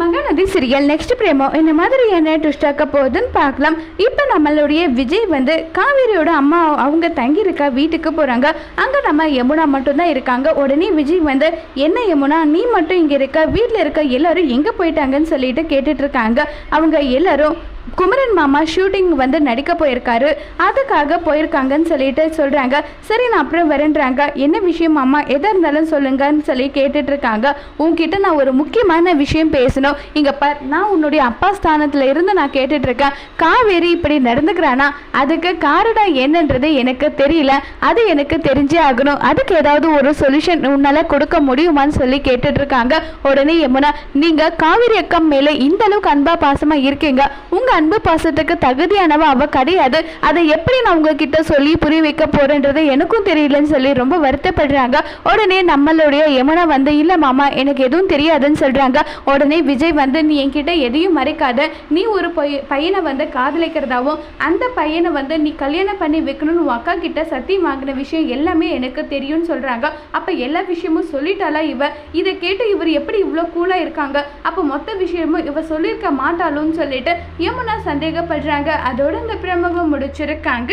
Mahanadi சிறியல் next பிரேமோ இந்த மாதிரி என்ன ட்விஸ்டாக்க போகுதுன்னு பார்க்கலாம். இப்போ நம்மளுடைய விஜய் வந்து காவேரியோட அம்மா அவங்க தங்கியிருக்க வீட்டுக்கு போகிறாங்க அங்கே நம்ம யமுனா மட்டும்தான் இருக்காங்க. உடனே விஜய் வந்து என்ன யமுனா? நீ மட்டும் இங்கே இருக்க வீட்டில் இருக்க எல்லாரும் எங்கே போயிட்டாங்கன்னு சொல்லிட்டு கேட்டுட்ருக்காங்க அவங்க எல்லாரும் குமரன் மாமா ஷூட்டிங் வந்து நடிக்க போயிருக்காரு. அதுக்காக போயிருக்காங்கன்னு சொல்லிட்டு சொல்கிறாங்க சரி நான் அப்புறம் வரேன்றாங்க. என்ன விஷயம் மாமா? எதாக இருந்தாலும் சொல்லுங்கன்னு சொல்லி கேட்டுட்டு இருக்காங்க உங்ககிட்ட நான் ஒரு முக்கியமான விஷயம் பேசணும். இங்கே பார் நான் உன்னுடைய அப்பா ஸ்தானத்தில் இருந்து நான் கேட்டுட்டு இருக்கேன் காவேரி இப்படி நடந்துக்கிறானா? அதுக்கு காரணம் என்னன்றது எனக்கு தெரியல. அது எனக்கு தெரிஞ்சே ஆகணும். அதுக்கு ஏதாவது ஒரு சொல்யூஷன் உன்னால் கொடுக்க முடியுமான்னு சொல்லி கேட்டுட்டு இருக்காங்க உடனே யமுனா நீங்கள் காவேரி அக்கம் மேலே இந்த அளவுக்கு அன்பா பாசமா இருக்கீங்க. உங்கள் அன்பு பாசத்துக்கு தகுதியானவ அவ கிடையாது. அதை எப்படி நான் உங்ககிட்ட சொல்லி புரிய வைக்க போறேன்றது எனக்கும் தெரியலன்னு சொல்லி ரொம்ப வருத்தப்படுறாங்க. உடனே நம்மளுடைய யமுனா வந்து இல்ல மாமா எனக்கு எதுவும் தெரியாதுன்னு சொல்றாங்க. உடனே விஜய் வந்து நீ என்கிட்ட எதையும் மறைக்காத. நீ ஒரு பைய- பையனை வந்து காதலிக்கிறதாவும் அந்த பையனை வந்து நீ கல்யாணம் பண்ணி வைக்கணும்னு உன் அக்கா கிட்ட சத்தியம் வாங்கின விஷயம் எல்லாமே எனக்கு தெரியும்னு சொல்றாங்க. அப்ப எல்லா விஷயமும் சொல்லிட்டாளா இவ? இதை கேட்டு இவர் எப்படி இவ்வளோ கூலா இருக்காங்க? அப்போ மொத்த விஷயமும் இவ சொல்லியிருக்க மாட்டாளுன்னு சொல்லிட்டு யமுனா சந்தேகப்படுறாங்க. அதோட இந்த பிரமவை முடிச்சிருக்காங்க.